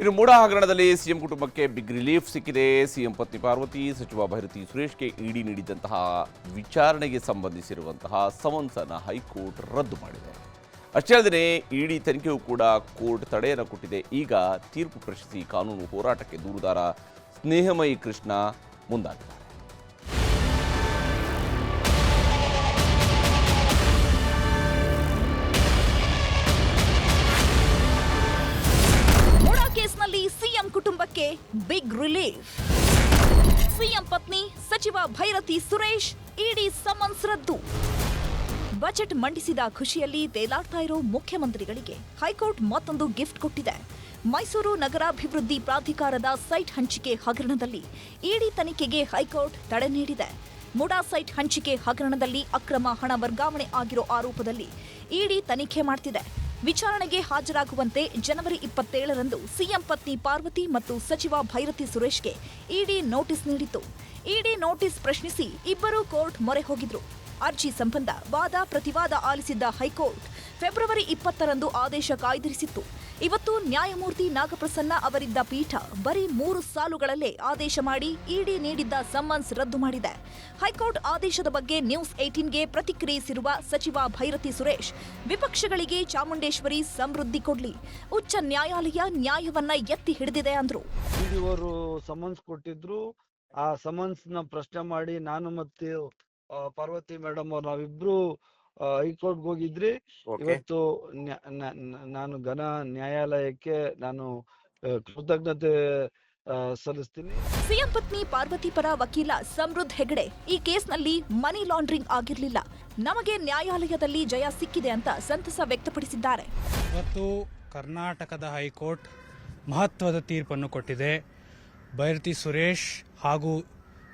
ಇನ್ನು ಮೂಡ ಹಗರಣದಲ್ಲಿ ಸಿಎಂ ಕುಟುಂಬಕ್ಕೆ ಬಿಗ್ ರಿಲೀಫ್ ಸಿಕ್ಕಿದೆ. ಸಿಎಂ ಪತ್ನಿ ಪಾರ್ವತಿ, ಸಚಿವ ಭೈರತಿ ಸುರೇಶ್ಗೆ ಇಡಿ ನೀಡಿದಂತಹ ವಿಚಾರಣೆಗೆ ಸಂಬಂಧಿಸಿರುವಂತಹ ಸಮನ್ಸ್ ಅನ್ನು ಹೈಕೋರ್ಟ್ ರದ್ದು ಮಾಡಿದೆ. ಅಷ್ಟೇ ಅಲ್ಲದೆ ಇಡಿ ತನಿಖೆಯೂ ಕೂಡ ಕೋರ್ಟ್ ತಡೆಯನ್ನು ಕೊಟ್ಟಿದೆ. ಈಗ ತೀರ್ಪು ಪ್ರಶ್ನಿಸಿ ಕಾನೂನು ಹೋರಾಟಕ್ಕೆ ದೂರುದಾರ ಸ್ನೇಹಮಯಿ ಕೃಷ್ಣ ಮುಂದಾಗಿದ್ದಾರೆ. ಕುಟುಂಬಕ್ಕೆ ಬಿಗ್ ರಿಲೀಫ್ ಸಿಎಂ ಪತ್ನಿ ಸಚಿವ ಭೈರತಿ ಸುರೇಶ್, ಇಡಿ ಸಮನ್ಸ್ ರದ್ದು. ಬಜೆಟ್ ಮಂಡಿಸಿದ ಖುಷಿಯಲ್ಲಿ ತೇಲಾಡ್ತಾ ಇರೋ ಮುಖ್ಯಮಂತ್ರಿಗಳಿಗೆ ಹೈಕೋರ್ಟ್ ಮತ್ತೊಂದು ಗಿಫ್ಟ್ ಕೊಟ್ಟಿದೆ. ಮೈಸೂರು ನಗರಾಭಿವೃದ್ಧಿ ಪ್ರಾಧಿಕಾರದ ಸೈಟ್ ಹಂಚಿಕೆ ಹಗರಣದಲ್ಲಿ ಇಡಿ ತನಿಖೆಗೆ ಹೈಕೋರ್ಟ್ ತಡೆ ನೀಡಿದೆ. ಮುಡಾ ಸೈಟ್ ಹಂಚಿಕೆ ಹಗರಣದಲ್ಲಿ ಅಕ್ರಮ ಹಣ ವರ್ಗಾವಣೆ ಆಗಿರೋ ಆರೋಪದಲ್ಲಿ ಇಡಿ ತನಿಖೆ ಮಾಡ್ತಿದೆ. ವಿಚಾರಣೆಗೆ ಹಾಜರಾಗುವಂತೆ ಜನವರಿ ಇಪ್ಪತ್ತೇಳರಂದು ಸಿಎಂ ಪತ್ನಿ ಪಾರ್ವತಿ ಮತ್ತು ಸಚಿವ ಭೈರತಿ ಸುರೇಶ್ಗೆ ಇಡಿ ನೋಟಿಸ್ ನೀಡಿತ್ತು. ಇಡಿ ನೋಟಿಸ್ ಪ್ರಶ್ನಿಸಿ ಇಬ್ಬರೂ ಕೋರ್ಟ್ ಮೊರೆ ಹೋಗಿದ್ರು. ಅರ್ಜಿ ಸಂಬಂಧ ವಾದ ಪ್ರತಿವಾದ ಆಲಿಸಿದ್ದ ಹೈಕೋರ್ಟ್ ಫೆಬ್ರವರಿ ಇಪ್ಪತ್ತರಂದು ಆದೇಶ ಕಾಯ್ದಿರಿಸಿತ್ತು. ಇವತ್ತು ನ್ಯಾಯಮೂರ್ತಿ ನಾಗಪ್ರಸನ್ನ ಅವರಿದ್ದ ಪೀಠ ಬರೀ ಮೂರು ಸಾಲುಗಳಲ್ಲೇ ಆದೇಶ ಮಾಡಿ ಇಡಿ ನೀಡಿದ್ದ ಸಮನ್ಸ್ ರದ್ದು ಮಾಡಿದೆ. ಹೈಕೋರ್ಟ್ ಆದೇಶದ ಬಗ್ಗೆ ನ್ಯೂಸ್ ಏಟೀನ್ಗೆ ಪ್ರತಿಕ್ರಿಯಿಸಿರುವ ಸಚಿವ ಭೈರತಿ ಸುರೇಶ್, ವಿಪಕ್ಷಗಳಿಗೆ ಚಾಮುಂಡೇಶ್ವರಿ ಸಮೃದ್ಧಿ ಕೊಡ್ಲಿ, ಉಚ್ಚ ನ್ಯಾಯಾಲಯ ನ್ಯಾಯವನ್ನ ಎತ್ತಿ ಹಿಡಿದಿದೆ ಅಂದ್ರು. ಇವರು ಸಮನ್ಸ್ ಕೊಟ್ಟಿದ್ರು. ಆ ಸಮನ್ಸ್ನ ಪ್ರಶ್ನೆ ಮಾಡಿ ನಾನು ಮತ್ತೆ ಪಾರ್ವತಿ ಮೇಡಮ್ ನಾವಿಬ್ರು ಹೈಕೋರ್ಟ್ ಹೋಗಿದ್ರಿ. ಇವತ್ತು ನ್ಯಾ- ನ- ನ- ನಾನು ಘನ ನ್ಯಾಯಾಲಯಕ್ಕೆ ನಾನು ಕೃತಜ್ಞತೆ ಸಲ್ಲಿಸ್ತೀನಿ. ಸಿಎಂ ಪತ್ನಿ ಪಾರ್ವತಿ ಪರ ವಕೀಲ ಸಮೃದ್ಧ ಹೆಗಡೆ ಈ ಕೇಸ್ನಲ್ಲಿ ಮನಿ ಲಾಂಡ್ರಿಂಗ್ ಆಗಿರಲಿಲ್ಲ. ನಮಗೆ ನ್ಯಾಯಾಲಯದಲ್ಲಿ ಜಯ ಸಿಕ್ಕಿದೆ ಅಂತ ಸಂತಸ ವ್ಯಕ್ತಪಡಿಸಿದ್ದಾರೆ. ಇವತ್ತು ಕರ್ನಾಟಕದ ಹೈಕೋರ್ಟ್ ಮಹತ್ವದ ತೀರ್ಪನ್ನು ಕೊಟ್ಟಿದೆ. ಬೈರತಿ ಸುರೇಶ್ ಹಾಗೂ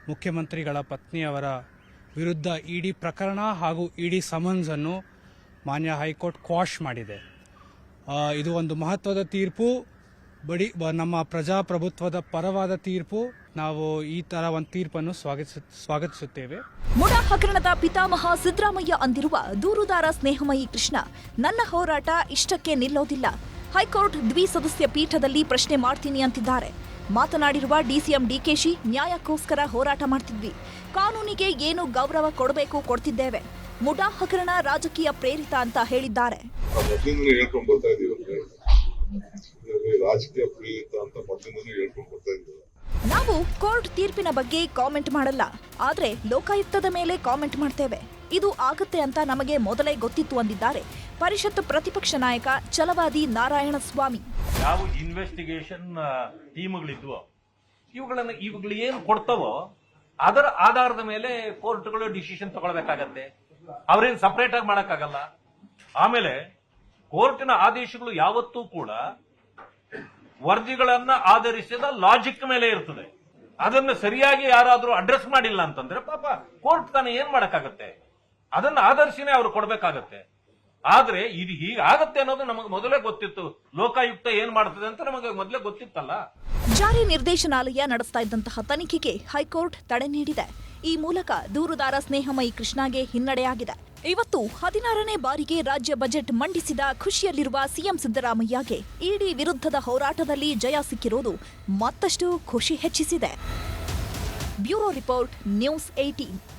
ಮುಖ್ಯಮಂತ್ರಿಗಳ ಪತ್ನಿಯವರ ವಿರುದ್ಧ ಇಡಿ ಪ್ರಕರಣ ಹಾಗೂ ಇಡಿ ಸಮನ್ಸ್ ಅನ್ನು ಮಾನ್ಯ ಹೈಕೋರ್ಟ್ ಕ್ವಾಶ್ ಮಾಡಿದೆ. ಇದು ಒಂದು ಮಹತ್ವದ ತೀರ್ಪು. ಬಡಿ ನಮ್ಮ ಪ್ರಜಾಪ್ರಭುತ್ವದ ಪರವಾದ ತೀರ್ಪು. ನಾವು ಈ ತರ ಒಂದು ತೀರ್ಪನ್ನು ಸ್ವಾಗತಿಸ, ಸ್ವಾಗತಿಸುತ್ತೇವೆ. ಮುಡಾ ಹಗರಣದ ಪಿತಾಮಹ ಸಿದ್ದರಾಮಯ್ಯ ಅಂದಿರುವ ದೂರುದಾರ ಸ್ನೇಹಮಯಿ ಕೃಷ್ಣ, ನನ್ನ ಹೋರಾಟ ಇಷ್ಟಕ್ಕೆ ನಿಲ್ಲೋದಿಲ್ಲ. ಹೈಕೋರ್ಟ್ ದ್ವಿಸದಸ್ಯ ಪೀಠದಲ್ಲಿ ಪ್ರಶ್ನೆ ಮಾಡ್ತೀನಿ ಅಂತಿದ್ದಾರೆ. ಮಾತನಾಡಿರುವ ಡಿಸಿಎಂ ಡಿಕೆಶಿ ನ್ಯಾಯಕ್ಕೋಸ್ಕರ ಹೋರಾಟ ಮಾಡ್ತಿದ್ವಿ. ಕಾನೂನಿಗೆ ಏನು ಗೌರವ ಕೊಡಬೇಕು ಕೊಡ್ತಿದ್ದೇವೆ. ಮುಡಾ ಹಗರಣ ರಾಜಕೀಯ ಪ್ರೇರಿತ ಅಂತ ಹೇಳಿದ್ದಾರೆ. ನಾವು ಕೋರ್ಟ್ ತೀರ್ಪಿನ ಬಗ್ಗೆ ಕಾಮೆಂಟ್ ಮಾಡಲ್ಲ. ಆದ್ರೆ ಲೋಕಾಯುಕ್ತದ ಮೇಲೆ ಕಾಮೆಂಟ್ ಮಾಡ್ತೇವೆ. ಇದು ಆಗುತ್ತೆ ಅಂತ ನಮಗೆ ಮೊದಲೇ ಗೊತ್ತಿತ್ತು ಅಂದಿದ್ದಾರೆ. ಪರಿಷತ್ ಪ್ರತಿಪಕ್ಷ ನಾಯಕ ಚಲವಾದಿ ನಾರಾಯಣ ಸ್ವಾಮಿ. ಯಾವ ಇನ್ವೆಸ್ಟಿಗೇಷನ್ ಟೀಮ್ಗಳಿದ್ವೋ, ಇವುಗಳನ್ನು ಇವುಗಳು ಏನು ಕೊಡ್ತಾವೋ, ಅದರ ಆಧಾರದ ಮೇಲೆ ಕೋರ್ಟ್ಗಳು ಡಿಸಿಷನ್ ತಗೊಳ್ಬೇಕಾಗತ್ತೆ. ಅವ್ರೇನ್ ಸಪರೇಟ್ ಆಗಿ ಮಾಡಕ್ಕಾಗಲ್ಲ. ಆಮೇಲೆ ಕೋರ್ಟಿನ ಆದೇಶಗಳು ಯಾವತ್ತೂ ಕೂಡ ವರದಿಗಳನ್ನ ಆಧರಿಸಿದ ಲಾಜಿಕ್ ಮೇಲೆ ಇರ್ತದೆ. ಅದನ್ನು ಸರಿಯಾಗಿ ಯಾರಾದರೂ ಅಡ್ರೆಸ್ ಮಾಡಿಲ್ಲ ಅಂತಂದ್ರೆ ಪಾಪ ಕೋರ್ಟ್ ತಾನೇ ಏನ್ ಮಾಡಕ್ಕಾಗತ್ತೆ? ಅದನ್ನ ಆಧರಿಸಿನೇ ಅವ್ರು ಕೊಡ್ಬೇಕಾಗತ್ತೆ. ಆದ್ರೆ ಇದು ಹೀಗಾಗತ್ತೆ ಅನ್ನೋದು ನಮಗೆ ಮೊದಲೇ ಗೊತ್ತಿತ್ತು. ಲೋಕಾಯುಕ್ತ ಏನ್ ಮಾಡ್ತದೆ ಅಂತ ನಮಗೆ ಮೊದಲೇ ಗೊತ್ತಿತ್ತಲ್ಲ. ಜಾರಿ ನಿರ್ದೇಶನಾಲಯ ನಡೆಸ್ತಾ ಇದ್ದಂತಹ ತನಿಖೆಗೆ ಹೈಕೋರ್ಟ್ ತಡೆ ನೀಡಿದೆ. ಈ ಮೂಲಕ ದೂರುದಾರ ಸ್ನೇಹಮಯಿ ಕೃಷ್ಣಾಗೆ ಹಿನ್ನಡೆಯಾಗಿದೆ. ಇವತ್ತು ಹದಿನಾರನೇ ಬಾರಿಗೆ ರಾಜ್ಯ ಬಜೆಟ್ ಮಂಡಿಸಿದ ಖುಷಿಯಲ್ಲಿರುವ ಸಿಎಂ ಸಿದ್ದರಾಮಯ್ಯಗೆ ಇಡಿ ವಿರುದ್ಧದ ಹೋರಾಟದಲ್ಲಿ ಜಯ ಸಿಕ್ಕಿರೋದು ಮತ್ತಷ್ಟು ಖುಷಿ ಹೆಚ್ಚಿಸಿದೆ. Bureau report news eighteen